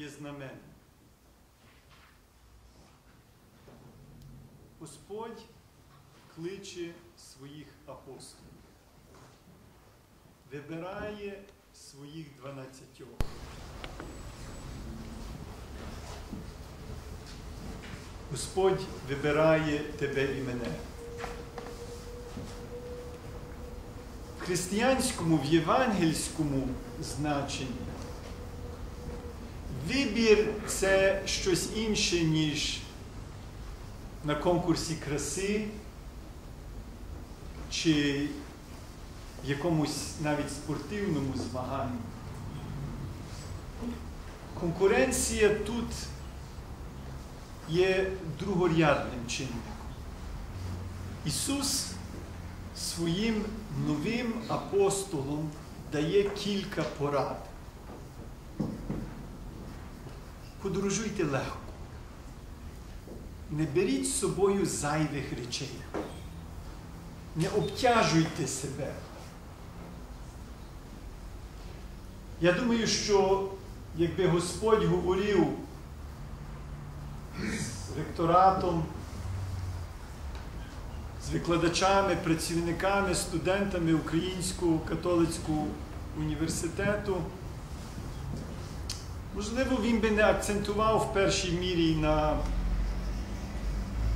є знаменем. Господь кличе своїх апостолів, вибирає своїх дванадцятьох. Господь вибирає тебе і мене. В християнському, в євангельському значенні вибір це щось інше, ніж на конкурсі краси чи в якомусь навіть спортивному змаганні. Конкуренція тут є другорядним чинником. Ісус своїм новим апостолом дає кілька порад. Подорожуйте легко. Не беріть з собою зайвих речей. Не обтяжуйте себе. Я думаю, що якби Господь говорив з ректоратом, з викладачами, працівниками, студентами Українського католицького університету, можливо, він би не акцентував в першій мірі на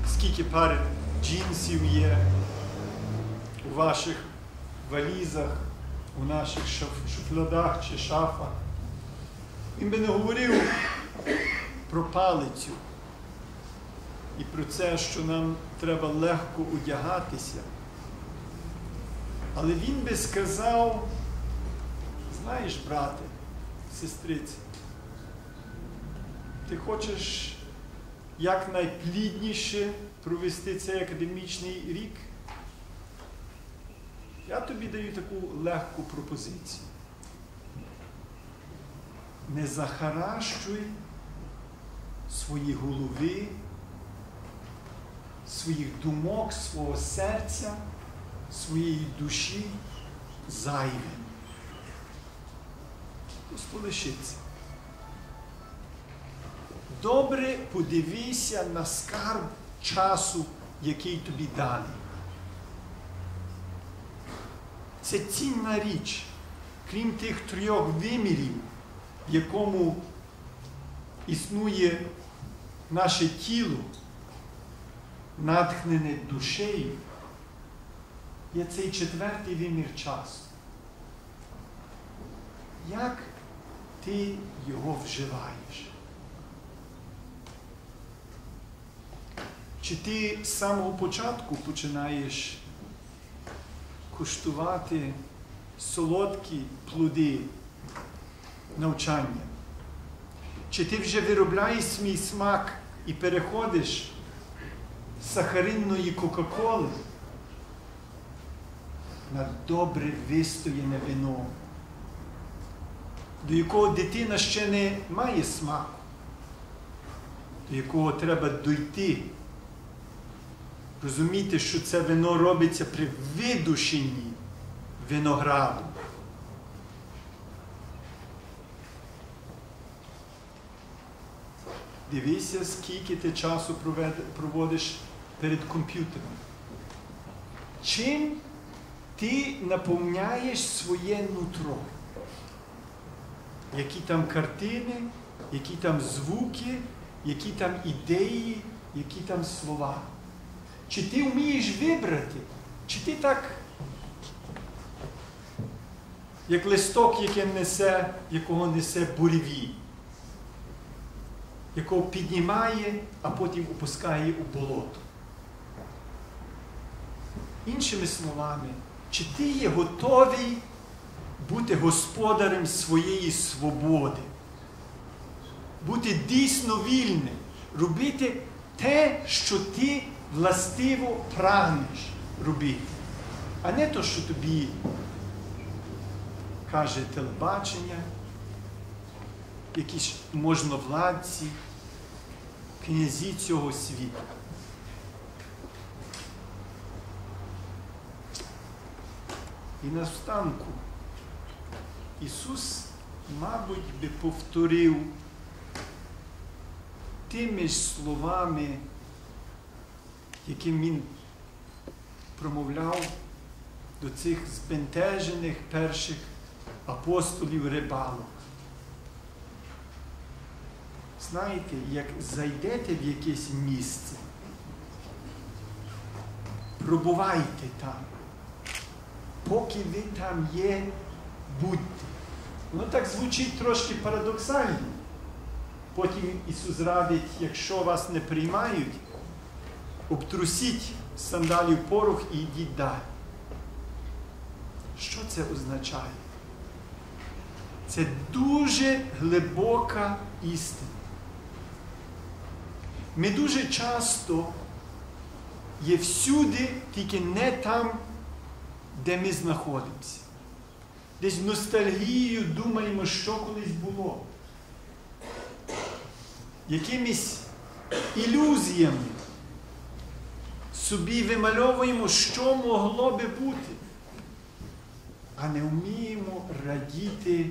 скільки пар джинсів є у ваших валізах, у наших шуфлядах чи шафах. Він би не говорив про палицю і про це, що нам треба легко одягатися. Але він би сказав, знаєш, брате, сестриці, ти хочеш якнайплідніше провести цей академічний рік? Я тобі даю таку легку пропозицію. Не захаращуй свої голови, своїх думок, свого серця, своєї душі зайвим. Просто лишиться. Добре подивися на скарб часу, який тобі даний. Це цінна річ, крім тих трьох вимірів, в якому існує наше тіло, натхнене душею, є цей четвертий вимір часу. Як ти його вживаєш? Чи ти з самого початку починаєш куштувати солодкі плоди навчання? Чи ти вже виробляєш свій смак і переходиш з сахаринної Кока-Коли на добре вистояне вино, до якого дитина ще не має смаку, до якого треба дойти? Розуміти, що це вино робиться при видушенні винограду. Дивися, скільки ти часу проводиш перед комп'ютером. Чим ти наповняєш своє нутро? Які там картини, які там звуки, які там ідеї, які там слова? Чи ти вмієш вибрати? Чи ти так, як листок, який несе, якого несе буревій, якого піднімає, а потім опускає у болото? Іншими словами, чи ти є готовий бути господарем своєї свободи, бути дійсно вільним, робити те, що ти властиво прагнеш робити, а не то, що тобі каже телебачення, якісь можновладці, князі цього світу. І наостанку Ісус, мабуть, би повторив тими ж словами, яким Він промовляв до цих збентежених перших апостолів рибалок. Знаєте, як зайдете в якесь місце, пробувайте там, поки ви там є, будьте. Воно так звучить трошки парадоксально. Потім Ісус радить, якщо вас не приймають, обтрусіть сандалів порох і йдіть далі. Що це означає? Це дуже глибока істина. Ми дуже часто є всюди, тільки не там, де ми знаходимося. Десь в ностальгію думаємо, що колись було. Якимись ілюзіями собі вимальовуємо, що могло би бути, а не вміємо радіти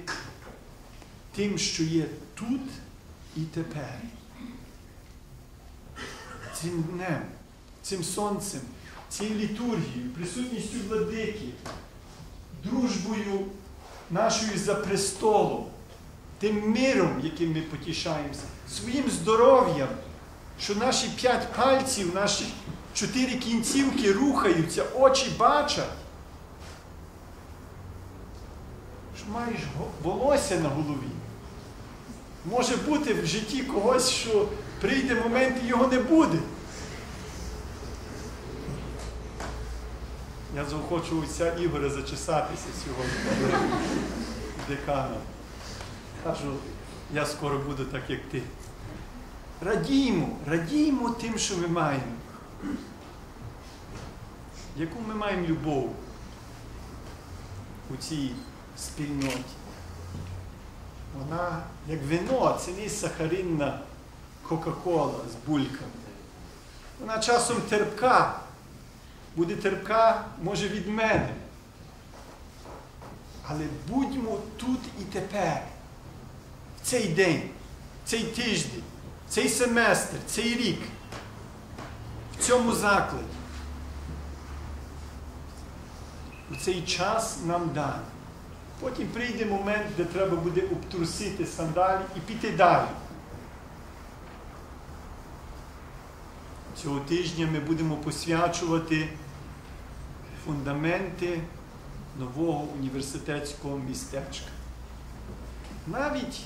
тим, що є тут і тепер. Цим днем, цим сонцем, цією літургією, присутністю владики, дружбою нашою за престолом, тим миром, яким ми потішаємося, своїм здоров'ям, що наші п'ять пальців, наші чотири кінцівки рухаються, очі бачать. Що маєш волосся на голові. Може бути в житті когось, що прийде момент і його не буде. Я заохочу отця Ігоря зачесатися сьогодні декана. Кажу, я скоро буду так, як ти. Радіймо, радіймо тим, що ми маємо. Яку ми маємо любов у цій спільноті? Вона як вино, це не сахаринна Кока-Кола з бульками. Вона часом терпка, буде терпка, може, від мене. Але будьмо тут і тепер, в цей день, цей тиждень, цей семестр, цей рік, в цьому закладі. У цей час нам дан. Потім прийде момент, де треба буде обтрусити сандалі і піти далі. Цього тижня ми будемо посвячувати фундаменти нового університетського містечка. Навіть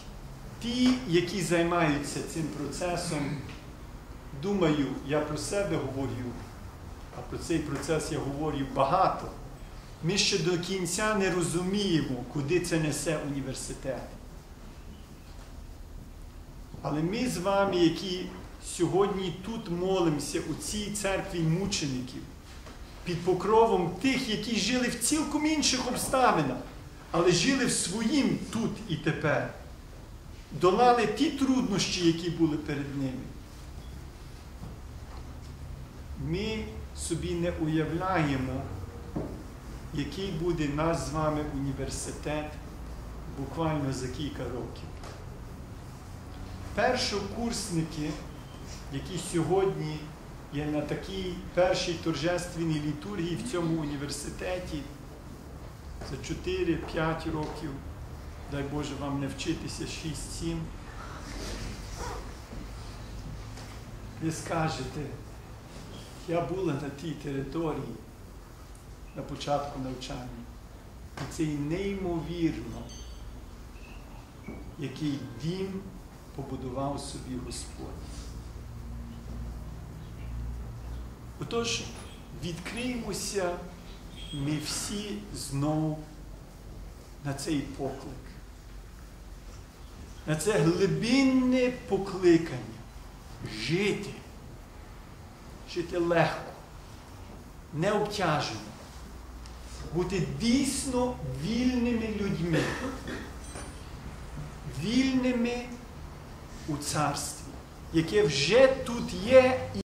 ті, які займаються цим процесом, думаю, я про себе говорю, а про цей процес я говорю багато. Ми ще до кінця не розуміємо, куди це несе університет. Але ми з вами, які сьогодні тут молимося у цій церкві мучеників, під покровом тих, які жили в цілком інших обставинах, але жили в своїм тут і тепер, долали ті труднощі, які були перед ними. Ми собі не уявляємо, який буде наш з вами університет буквально за кілька років. Першокурсники, які сьогодні є на такій першій торжественній літургії в цьому університеті за 4-5 років, дай Боже вам не вчитися 6-7, ви скажете, я була на тій території на початку навчання. І це неймовірно, який дім побудував собі Господь. Отож, відкриємося ми всі знову на цей поклик, на це глибинне покликання жити, жити легко, не обтяжено, бути дійсно вільними людьми, вільними у царстві, яке вже тут є.